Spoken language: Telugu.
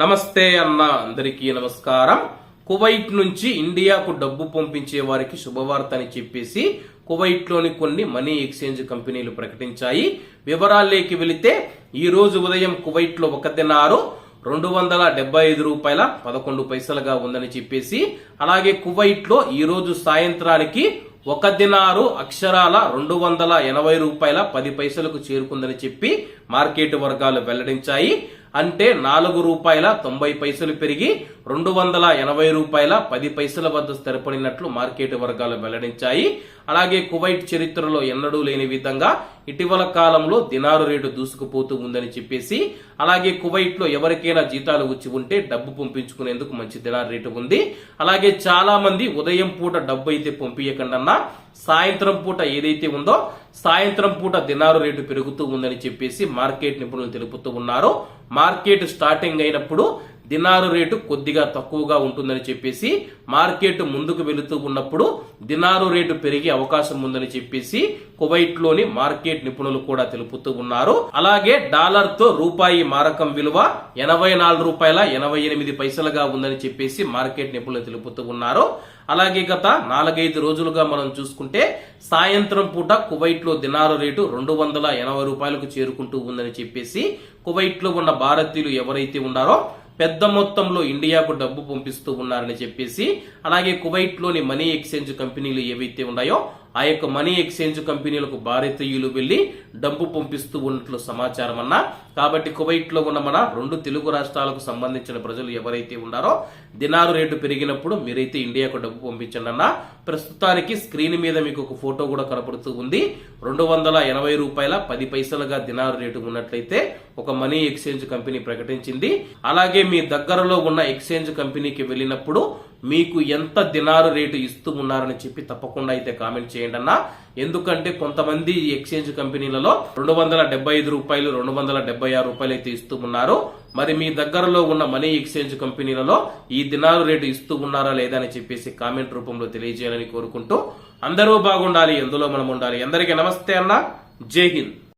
నమస్తే అన్న అందరికీ నమస్కారం. కువైట్ నుంచి ఇండియాకు డబ్బు పంపించే వారికి శుభవార్త అని చెప్పేసి కువైట్లోని కొన్ని మనీ ఎక్స్చేంజ్ కంపెనీలు ప్రకటించాయి. వివరాల్లోకి వెళితే ఈ రోజు ఉదయం కువైట్లో ఒక దినారు రెండు వందల డెబ్బై ఐదు రూపాయల పదకొండు పైసలుగా ఉందని చెప్పేసి అలాగే కువైట్లో ఈ రోజు సాయంత్రానికి ఒక దినారు అక్షరాల రెండు వందల ఎనభై రూపాయల పది పైసలకు చేరుకుందని చెప్పి మార్కెట్ వర్గాలు వెల్లడించాయి. అంటే నాలుగు రూపాయల తొంభై పైసలు పెరిగి రెండు వందల ఎనభై రూపాయల పది పైసల వద్ద స్థిరపడినట్లు మార్కెట్ వర్గాలు వెల్లడించాయి. అలాగే కువైట్ చరిత్రలో ఎన్నడూ లేని విధంగా ఇటీవల కాలంలో దినారు రేటు దూసుకుపోతూ ఉందని చెప్పేసి అలాగే కువైట్లో ఎవరికైనా జీతాలు వచ్చి ఉంటే డబ్బు పంపించుకునేందుకు మంచి దినారు రేటు ఉంది. అలాగే చాలా మంది ఉదయం పూట డబ్బు అయితే పంపించకుండా సాయంత్రం పూట ఏదైతే ఉందో సాయంత్రం పూట దినారు రేటు పెరుగుతూ ఉందని చెప్పేసి మార్కెట్ నిపుణులు తెలుపుతూ ఉన్నారు. మార్కెట్ స్టార్టింగ్ అయినప్పుడు దినారు రేటు కొద్దిగా తక్కువగా ఉంటుందని చెప్పేసి మార్కెట్ ముందుకు వెళుతూ ఉన్నప్పుడు దినారు రేటు పెరిగే అవకాశం ఉందని చెప్పేసి కువైట్లోని మార్కెట్ నిపుణులు కూడా తెలుపుతూ ఉన్నారు. అలాగే డాలర్తో రూపాయి మారకం విలువ ఎనభై నాలుగు రూపాయల ఎనభై ఎనిమిది పైసలుగా ఉందని చెప్పేసి మార్కెట్ నిపుణులు తెలుపుతూ ఉన్నారు. అలాగే గత నాలుగైదు రోజులుగా మనం చూసుకుంటే సాయంత్రం పూట కువైట్లో దినారు రేటు రెండు వందల ఎనభై రూపాయలకు చేరుకుంటూ ఉందని చెప్పేసి కువైట్లో ఉన్న భారతీయులు ఎవరైతే ఉన్నారో పెద్ద మొత్తంలో ఇండియాకు డబ్బు పంపిస్తూ ఉన్నారని చెప్పేసి అలాగే కువైట్లోని మనీ ఎక్స్చేంజ్ కంపెనీలు ఏవైతే ఉన్నాయో ఆ యొక్క మనీ ఎక్స్చేంజ్ కంపెనీలకు భారతీయులు వెళ్ళి డబ్బు పంపిస్తూ ఉన్నట్లు సమాచారం అన్నా. కాబట్టి కువైట్లో ఉన్న మన రెండు తెలుగు రాష్ట్రాలకు సంబంధించిన ప్రజలు ఎవరైతే ఉన్నారో దినారు రేటు పెరిగినప్పుడు మీరైతే ఇండియాకు డబ్బు పంపించండి అన్న. ప్రస్తుతానికి స్క్రీన్ మీద మీకు ఒక ఫోటో కూడా కనపడుతూ ఉంది. రెండు వందల ఎనభై రూపాయల పది పైసలుగా దినారు రేటు ఉన్నట్లయితే ఒక మనీ ఎక్స్చేంజ్ కంపెనీ ప్రకటించింది. అలాగే మీ దగ్గరలో ఉన్న ఎక్స్చేంజ్ కంపెనీకి వెళ్ళినప్పుడు మీకు ఎంత దినారు రేటు ఇస్తూ ఉన్నారని చెప్పి తప్పకుండా అయితే కామెంట్ చేయండి అన్న. ఎందుకంటే కొంతమంది ఎక్స్చేంజ్ కంపెనీలలో రెండు వందల డెబ్బై ఐదు రూపాయలు రెండు వందల డెబ్బై ఆరు రూపాయలు అయితే ఇస్తూ ఉన్నారు మరి మీ దగ్గరలో ఉన్న మనీ ఎక్స్చేంజ్ కంపెనీలలో ఈ దినారు రేటు ఇస్తూ ఉన్నారా లేదా అని చెప్పేసి కామెంట్ రూపంలో తెలియజేయాలని కోరుకుంటూ అందరూ బాగుండాలి ఎందులో మనం ఉండాలి. అందరికీ నమస్తే అన్న. జై హింద్.